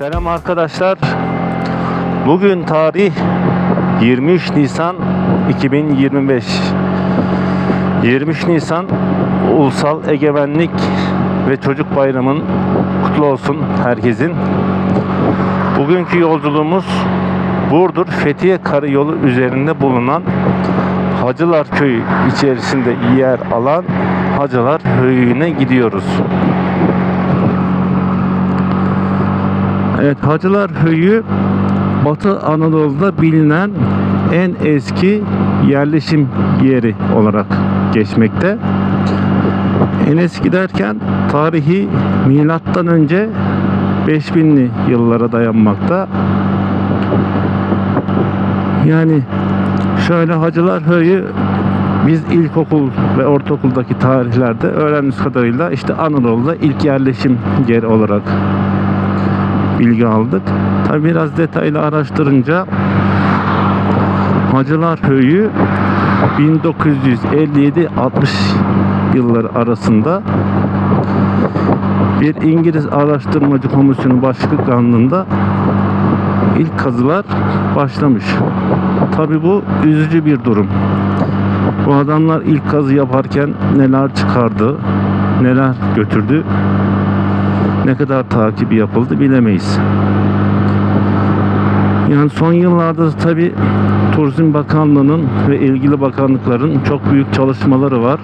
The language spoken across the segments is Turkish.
Selam arkadaşlar. Bugün tarih 23 Nisan 2025. 23 Nisan Ulusal Egemenlik ve Çocuk Bayramın kutlu olsun herkesin. Bugünkü yolculuğumuz Burdur Fethiye Karayolu üzerinde bulunan Hacılar Köyü içerisinde yer alan Hacılar Köyü'ne gidiyoruz. Evet Hacılar Höyü Batı Anadolu'da bilinen en eski yerleşim yeri olarak geçmekte. En eski derken tarihi milattan önce 5000'li yıllara dayanmakta. Yani şöyle Hacılar Höyü biz ilkokul ve ortaokuldaki tarihlerde öğrendiğimiz kadarıyla işte Anadolu'da ilk yerleşim yeri olarak bilgi aldık. Tabi biraz detaylı araştırınca Hacılar Höyü 1957-60 yılları arasında bir İngiliz araştırmacı komisyonu başkanlığında ilk kazılar başlamış. Tabi bu üzücü bir durum. Bu adamlar ilk kazı yaparken neler çıkardı, neler götürdü ne kadar takibi yapıldı bilemeyiz. Yani son yıllarda tabi Turizm Bakanlığı'nın ve ilgili bakanlıkların çok büyük çalışmaları var.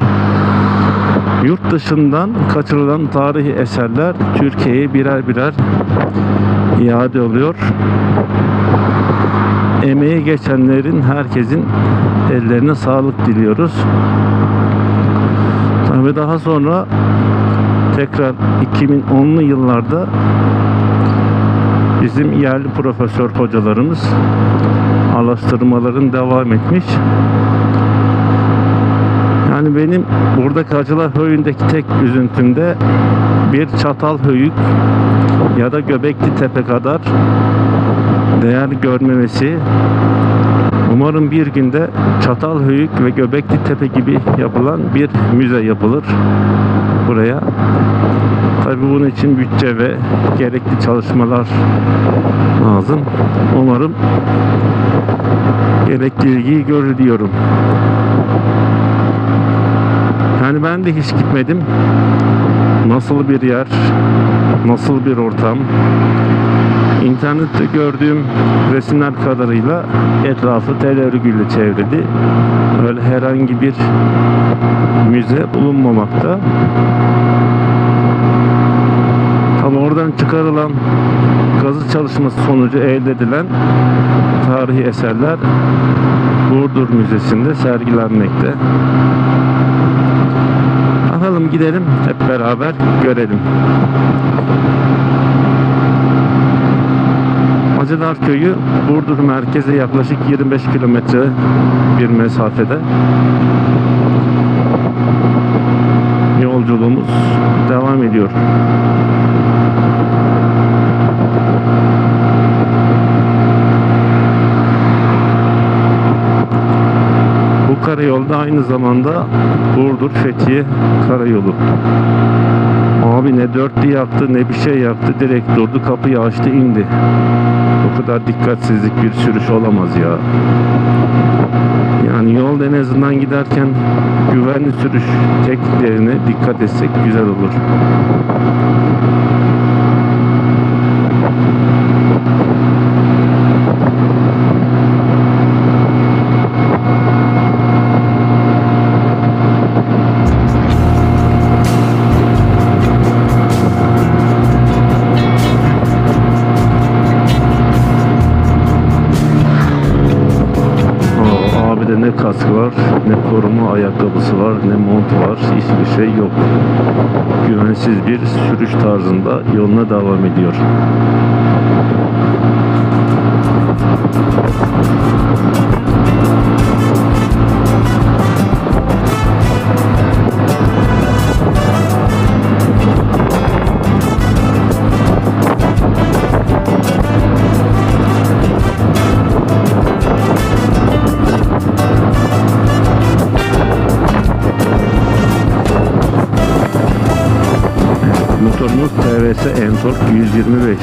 Yurt dışından kaçırılan tarihi eserler Türkiye'ye birer birer iade oluyor. Emeği geçenlerin herkesin ellerine sağlık diliyoruz. Tabi daha sonra tekrar 2010'lu yıllarda bizim yerli profesör hocalarımız araştırmaların devam etmiş. Yani benim buradaki Hacılar Höyü'ndeki tek üzüntümde bir çatal höyük ya da Göbekli Tepe kadar değer görmemesi Umarım bir günde Çatalhöyük ve Göbekli Tepe gibi yapılan bir müze yapılır buraya. Tabi bunun için bütçe ve gerekli çalışmalar lazım. Umarım gerekli ilgiyi görür diyorum. Yani ben de hiç gitmedim. Nasıl bir yer, nasıl bir ortam. İnternette gördüğüm resimler kadarıyla etrafı tel örgüyle çevrili. Öyle herhangi bir müze bulunmamakta. Ama oradan çıkarılan kazı çalışması sonucu elde edilen tarihi eserler Burdur Müzesi'nde sergilenmekte. Bakalım gidelim hep beraber görelim. Hacılar Köyü Burdur merkeze yaklaşık 25 kilometre bir mesafede. Yolculuğumuz devam ediyor. Bu karayolda aynı zamanda Burdur Fethiye karayolu. Abi ne dörtlü yaktı ne bir şey yaktı direkt durdu kapıyı açtı indi. O kadar dikkatsizlik bir sürüş olamaz ya. Yani yolda en azından giderken güvenli sürüş tekniklerine dikkat etsek güzel olur. ne kask var, ne koruma ayakkabısı var, ne mont var, hiçbir şey yok. Güvensiz bir sürüş tarzında yoluna devam ediyor. Thank you. Motorumuz TVS Entork 125.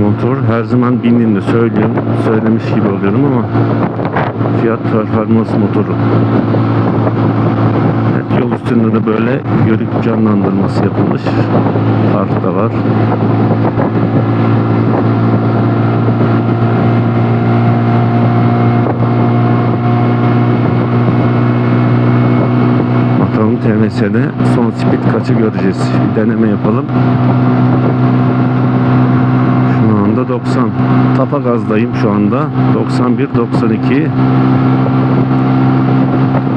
Motor her zaman bindiğimde söylüyorum, söylemiş gibi oluyorum ama fiyat performans motoru. Evet, yol üstünde de böyle görüp canlandırması yapılmış. Park da var. TMS'de son speed kaçı göreceğiz. Bir deneme yapalım. Şu anda 90. Tapa gazdayım şu anda. 91, 92.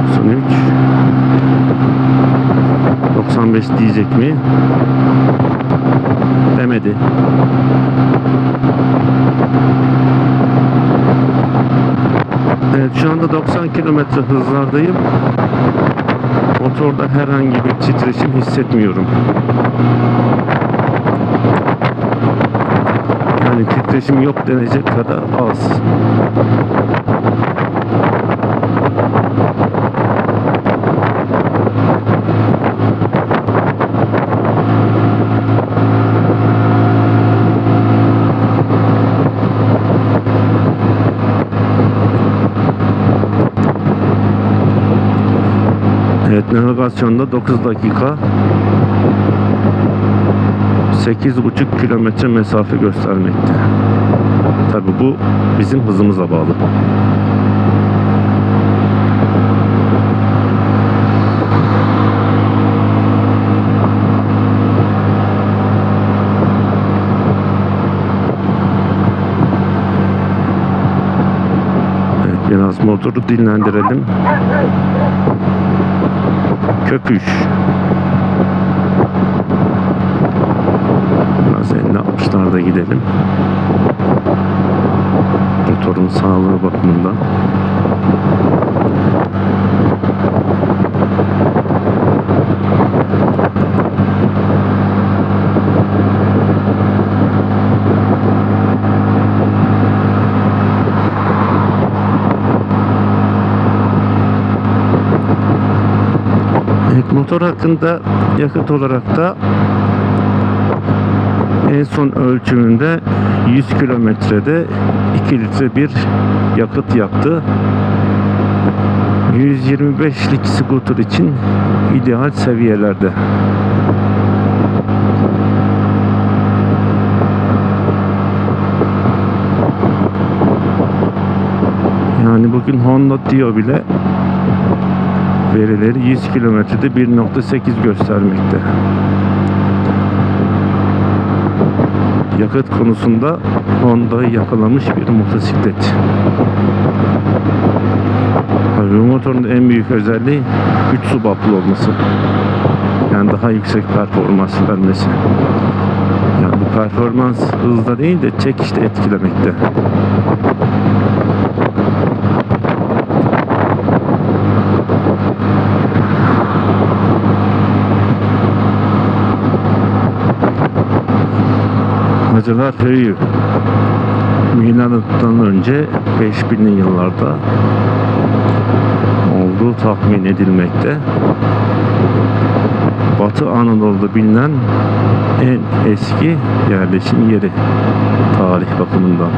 93. ...95 diyecek mi? Demedi. Evet şu anda 90 kilometre hızlardayım. Motorda herhangi bir titreşim hissetmiyorum. Yani titreşim yok denecek kadar az. Navigasyonda 9 dakika 8,5 kilometre mesafe göstermekte. Tabi bu bizim hızımıza bağlı. Biraz motoru dinlendirelim. Köpüş. Biraz 50-60'larda gidelim. Motorun sağlığı bakımından. Evet, motor hakkında yakıt olarak da en son ölçümünde 100 kilometrede 2 litre bir yakıt yaktı. 125'lik scooter için ideal seviyelerde. Yani bugün Honda diyor bile verileri 100 kilometrede 1.8 göstermekte. Yakıt konusunda Honda'yı yakalamış bir motosiklet. Tabii bu motorun en büyük özelliği 3 subaplı olması. Yani daha yüksek performans vermesi. Yani bu performans hızda değil de çekişte etkilemekte. Hacılar Höyü Milattan önce 5000'li yıllarda olduğu tahmin edilmekte. Batı Anadolu'da bilinen en eski yerleşim yeri tarih bakımından.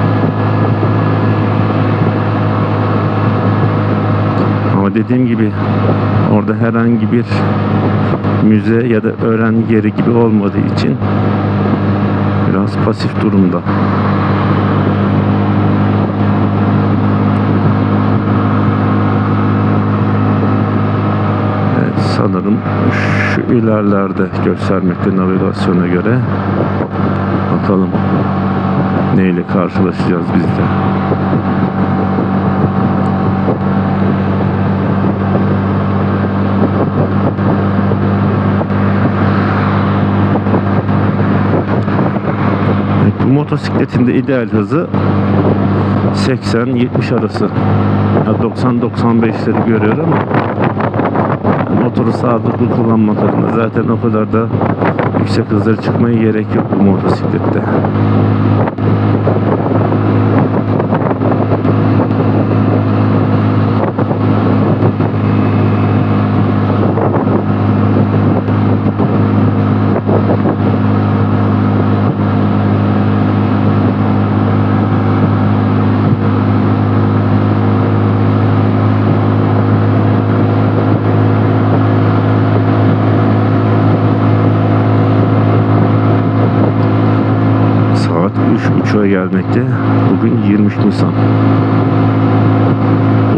Ama dediğim gibi orada herhangi bir müze ya da öğrenci yeri gibi olmadığı için biraz pasif durumda. Evet, sanırım şu ilerlerde göstermekte navigasyona göre. Bakalım neyle karşılaşacağız biz de. Motosikletin de ideal hızı 80-70 arası. Ya 90-95'leri görüyor ama motoru sağlıklı kullanmak adına zaten o kadar da yüksek hızlara çıkmaya gerek yok bu motosiklette. 3.30'a gelmekte. Bugün 23 Nisan.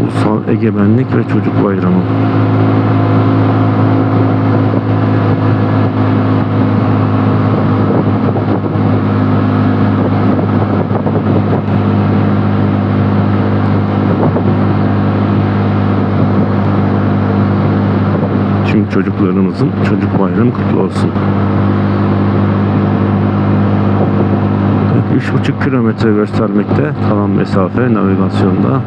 Ulusal Egemenlik ve Çocuk Bayramı. Tüm çocuklarımızın çocuk bayramı kutlu olsun. Evet, 3,5 kilometre göstermekte kalan mesafe navigasyonda.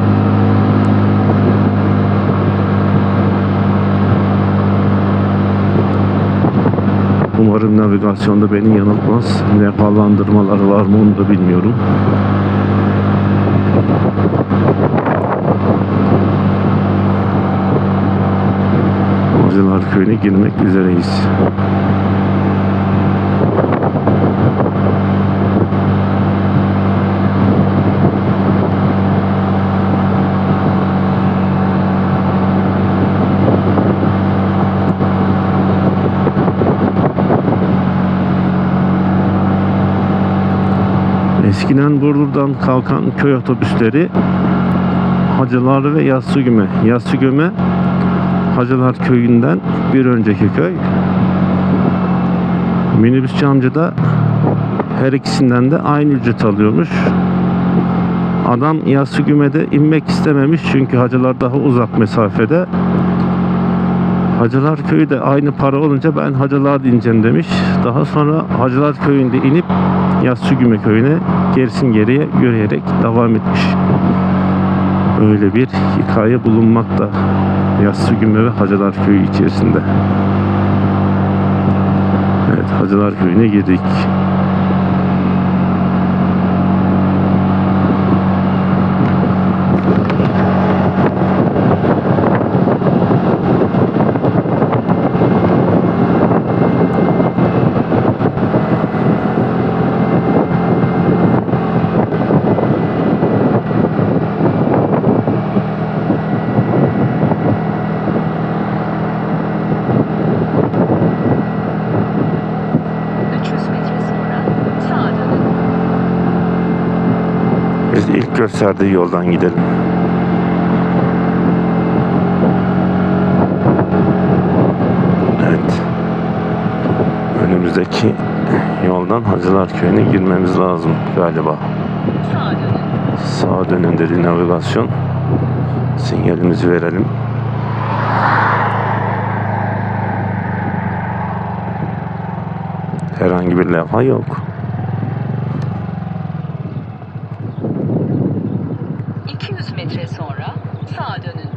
Umarım navigasyonda beni yanıltmaz. Levhalandırmaları var mı onu da bilmiyorum. Hocalar Köyü'ne girmek üzereyiz. Eskiden Burdur'dan kalkan köy otobüsleri Hacılar ve Yassıgüme. Yassıgüme Hacılar Köyü'nden bir önceki köy. Minibüsçü amca da her ikisinden de aynı ücret alıyormuş. Adam Yassıgüme'de inmek istememiş çünkü Hacılar daha uzak mesafede. Hacılar Köyü de aynı para olunca ben Hacılar ineceğim demiş. Daha sonra Hacılar Köyü'nde inip Yassıgüme Köyü'ne gerisin geriye yürüyerek devam etmiş. Öyle bir hikaye bulunmakta. Yassıgüme ve Hacılar Köyü içerisinde. Evet Hacılar Köyü'ne girdik. metre sonra sağa dönün. Biz ilk gösterdiği yoldan gidelim. Evet. Önümüzdeki yoldan Hacılar Köyü'ne girmemiz lazım galiba. Sağa dönün. Dedi navigasyon. Sinyalimizi verelim. Herhangi bir levha yok. 200 metre sonra sağa dönün.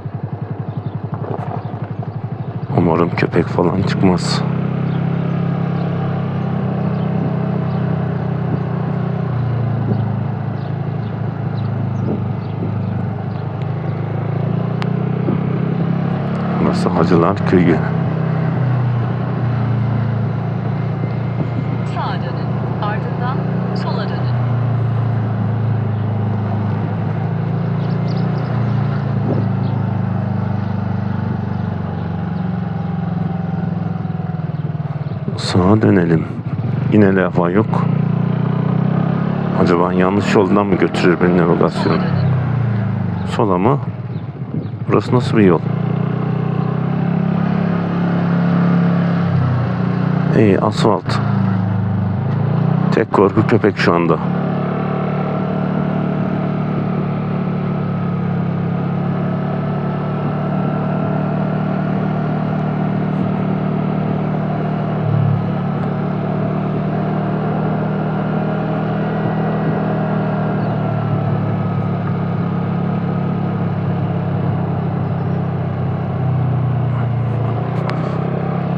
Umarım köpek falan çıkmaz. Burası Hacılar Köyü. Sağa dönün. Ardından sola dönün. Sağa dönelim. Yine levha yok. Acaba yanlış yoldan mı götürür beni navigasyon? Sola mı? Burası nasıl bir yol? İyi asfalt. Tek korku köpek şu anda.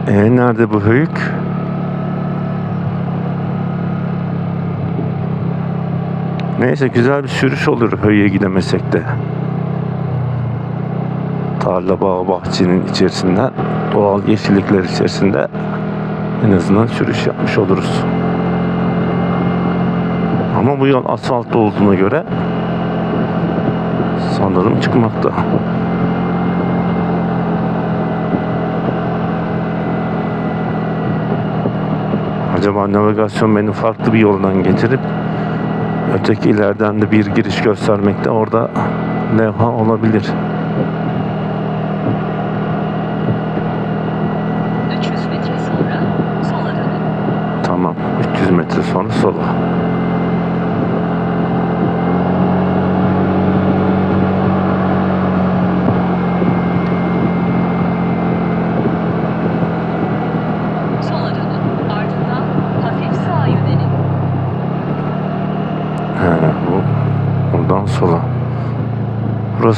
E nerede bu höyük? Neyse güzel bir sürüş olur höyüye gidemesek de. Tarla bağ bahçenin içerisinde doğal yeşillikler içerisinde en azından sürüş yapmış oluruz. Ama bu yol asfalt olduğuna göre sanırım çıkmakta. Acaba navigasyon beni farklı bir yoldan getirip Öteki ileriden de bir giriş göstermekte. Orada levha olabilir. 300 metre sonra sola dönün. Tamam. 300 metre sonra sola. Sola dönün. Ardından hafif sağa yönelin. He, bu buradan sola.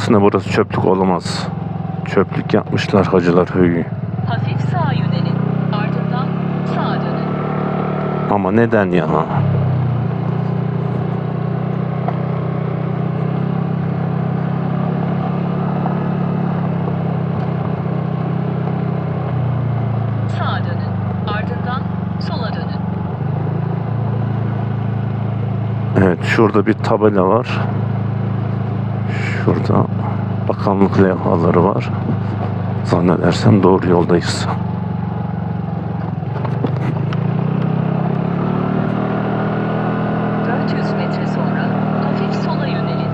Ne? Burası çöplük olamaz. Çöplük yapmışlar Hacılar Höyü. Hafif sağa yönelin. Ardından sağa dönün. Ama neden ya? Sağa dönün. Ardından sola dönün. Evet şurada bir tabela var. Şurada bakanlık levhaları var. Zannedersem doğru yoldayız. ...400 metre sonra hafif sola yönelin.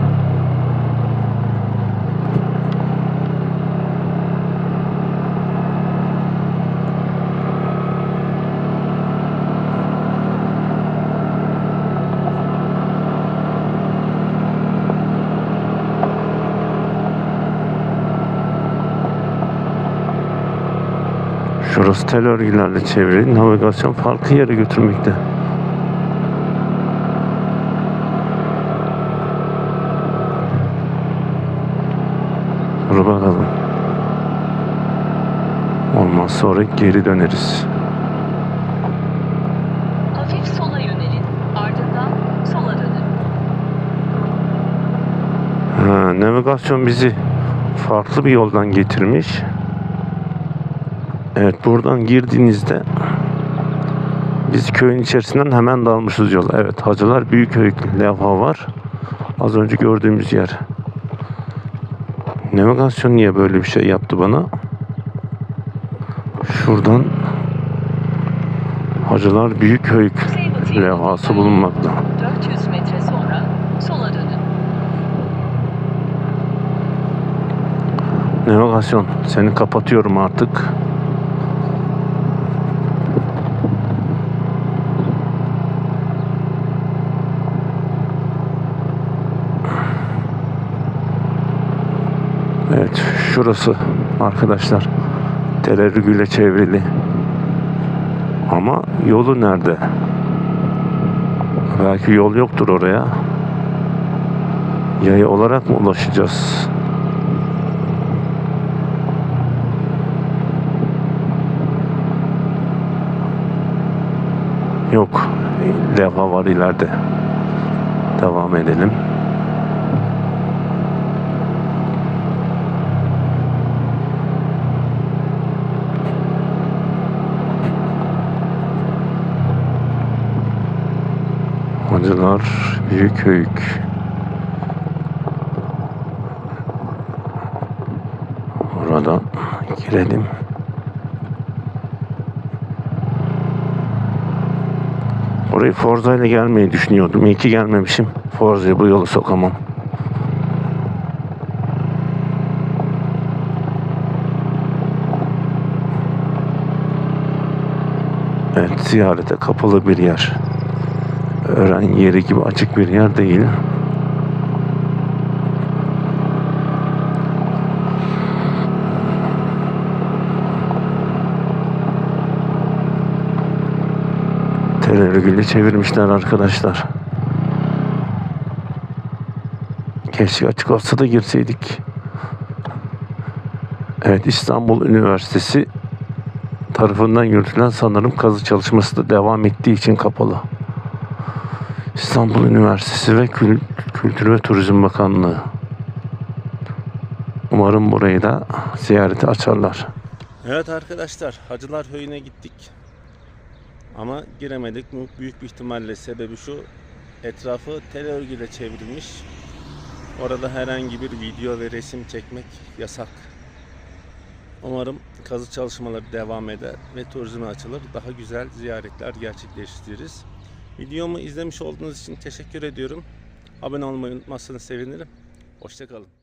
Tel örgülerle çevrili. Navigasyon farklı yere götürmekte. Dur bakalım. Olmazsa sonra geri döneriz. Hafif sola yönelin. Ardından sola dönün. Ha, navigasyon bizi farklı bir yoldan getirmiş. Evet buradan girdiğinizde biz köyün içerisinden hemen dalmışız yola. Evet Hacılar Büyükköy levha var. Az önce gördüğümüz yer. Navigasyon niye böyle bir şey yaptı bana? Şuradan Hacılar Büyükköy levhası bulunmakta. 400 metre sonra sola dönün. Navigasyon seni kapatıyorum artık. Evet şurası arkadaşlar tel örgüyle çevrili. Ama yolu nerede? Belki yol yoktur oraya. Yaya olarak mı ulaşacağız? Yok. Levha var ileride. Devam edelim. Hacılar Büyüköyük. Oradan girelim. Orayı Forza ile gelmeyi düşünüyordum. İyi ki gelmemişim. Forza'ya bu yolu sokamam. Evet, ziyarete kapalı bir yer. Öğren yeri gibi açık bir yer değil. Tel örgüyle çevirmişler arkadaşlar. Keşke açık olsa da girseydik. Evet İstanbul Üniversitesi tarafından yürütülen sanırım kazı çalışması da devam ettiği için kapalı. İstanbul Üniversitesi ve Kül- Kültür ve Turizm Bakanlığı. Umarım burayı da ziyarete açarlar. Evet arkadaşlar Hacılar Höyü'ne gittik. Ama giremedik. Büyük bir ihtimalle sebebi şu. Etrafı tel örgüyle çevrilmiş. Orada herhangi bir video ve resim çekmek yasak. Umarım kazı çalışmaları devam eder ve turizme açılır. Daha güzel ziyaretler gerçekleştiririz. Videomu izlemiş olduğunuz için teşekkür ediyorum. Abone olmayı unutmazsanız sevinirim. Hoşçakalın.